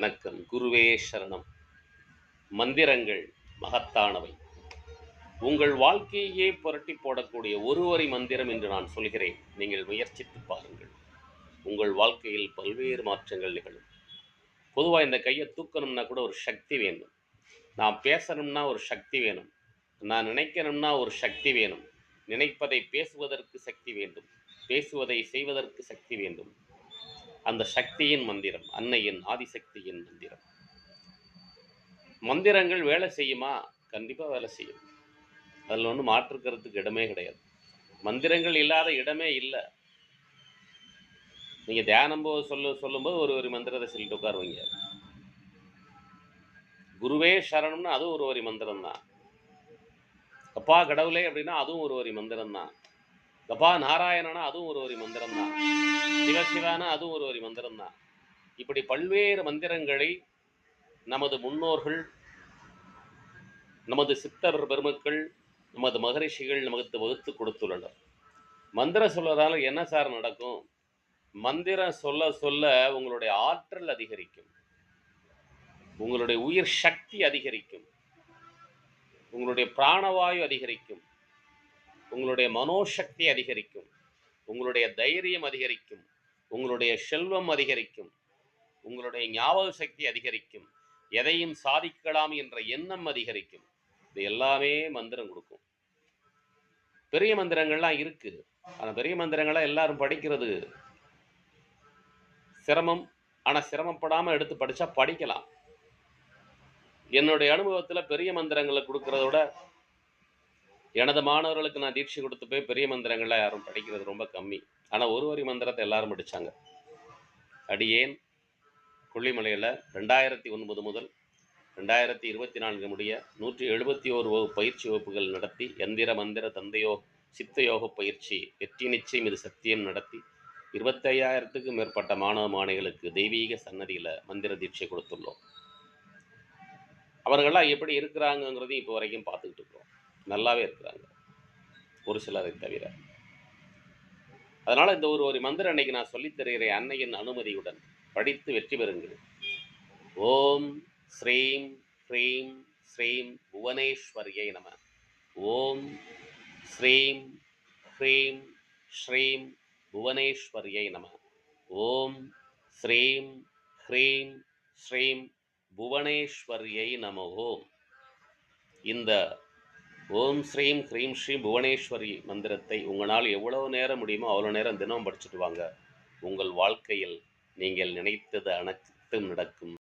வணக்கம். குருவே சரணம். மந்திரங்கள் மகத்தானவை. உங்கள் வாழ்க்கையே புரட்டி போடக்கூடிய ஒருவரை மந்திரம் என்று நான் சொல்கிறேன். நீங்கள் முயற்சித்து பாருங்கள். உங்கள் வாழ்க்கையில் பல்வேறு மாற்றங்கள் நிகழும். பொதுவாக இந்த கையை தூக்கணும்னா கூட ஒரு சக்தி வேணும். நான் பேசணும்னா ஒரு சக்தி வேணும். நான் நினைக்கணும்னா ஒரு சக்தி வேணும். நினைப்பதை பேசுவதற்கு சக்தி வேண்டும். பேசுவதை செய்வதற்கு சக்தி வேண்டும். அந்த சக்தியின் மந்திரம் அன்னையின் ஆதிசக்தியின் மந்திரம். மந்திரங்கள் வேலை செய்யுமா? கண்டிப்பாக வேலை செய்யும். அதில் ஒன்றும் மாற்றுக்கிறதுக்கு இடமே கிடையாது. மந்திரங்கள் இல்லாத இடமே இல்லை. நீங்கள் தியானம் போது சொல்ல சொல்லும்போது ஒரு ஒரு மந்திரத்தை சொல்லிட்டு உட்காருவீங்க. குருவே சரணம்னா அதுவும் ஒரு வரி மந்திரம் தான் அப்பா கடவுளே அப்படின்னா அதுவும் ஒரு வரி மந்திரம் தான் கபா நாராயணனா அதுவும் ஒரு வரி மந்திரம் தான் சிவசிவானா அது ஒரு வரி மந்திரம் தான் இப்படி பல்வேறு மந்திரங்களை நமது முன்னோர்கள் நமது சித்தர் பெருமக்கள் நமது மகரிஷிகள் நமக்கு வகுத்து கொடுத்துள்ளனர். மந்திரம் சொல்வதால என்ன சார் நடக்கும்? மந்திரம் சொல்ல சொல்ல உங்களுடைய ஆற்றல் அதிகரிக்கும். உங்களுடைய உயிர் சக்தி அதிகரிக்கும். உங்களுடைய பிராணவாயு அதிகரிக்கும். உங்களுடைய மனோசக்தி அதிகரிக்கும். உங்களுடைய தைரியம் அதிகரிக்கும். உங்களுடைய செல்வம் அதிகரிக்கும். உங்களுடைய ஞாபக சக்தி அதிகரிக்கும். எதையும் சாதிக்கலாம் என்ற எண்ணம் அதிகரிக்கும். இது எல்லாமே மந்திரம் கொடுக்கும். பெரிய மந்திரங்கள்லாம் இருக்கு. ஆனால் பெரிய மந்திரங்கள்லாம் எல்லாரும் படிக்கிறது சிரமம். ஆனால் சிரமப்படாமல் எடுத்து படித்தா படிக்கலாம். என்னுடைய அனுபவத்தில் பெரிய மந்திரங்களை கொடுக்கறத விட எனது மாணவர்களுக்கு நான் தீட்சை கொடுத்து போய் பெரிய மந்திரங்களை யாரும் படிக்கிறது ரொம்ப கம்மி. ஆனால் ஒரு வரி மந்திரத்தை எல்லாரும் படித்தாங்க அடியேன் கொல்லிமலையில் ரெண்டாயிரத்தி ஒன்பது முதல் ரெண்டாயிரத்தி இருபத்தி நான்கு முடிய நூற்றி எழுபத்தி ஓரு வகுப்பு பயிற்சி வகுப்புகள் நடத்தி எந்திர மந்திர தந்தையோ சித்த யோக பயிற்சி வெற்றி நிச்சயம் இது சத்தியம் நடத்தி இருபத்தையாயிரத்துக்கும் மேற்பட்ட மாணவ மாணவிகளுக்கு தெய்வீக சன்னதியில் மந்திர தீட்சை கொடுத்துள்ளோம். அவர்கள்லாம் எப்படி இருக்கிறாங்கங்கிறதையும் இப்போ வரைக்கும் பார்த்துக்கிட்டு இருக்கோம் நல்லாவே இருக்கிறாங்க. ஒரு சிலரை தவிர. அதனால் இந்த ஒரு ஒரு மந்திரம் அன்னைக்கு நான் சொல்லித் தருகிறேன் அன்னையின் அனுமதியுடன் படித்து வெற்றி பெறுங்கள். ஓம் ஸ்ரீம் ஹ்ரீம் ஸ்ரீம் புவனேஸ்வரியை நம. ஓம் ஸ்ரீம் ஹ்ரீம் ஸ்ரீம் புவனேஸ்வரியை நம. ஓம் ஸ்ரீம் ஹ்ரீம் ஸ்ரீம் புவனேஸ்வரியை நம. ஓம். இந்த ஓம் ஸ்ரீம் ஹ்ரீம் ஸ்ரீ புவனேஸ்வரி மந்திரத்தை உங்களால் எவ்வளவு நேரம் முடியுமோ அவ்வளோ நேரம் தினமும் படிச்சுட்டு வாங்க. உங்கள் வாழ்க்கையில் நீங்கள் நினைத்தது அனைத்தும் நடக்கும்.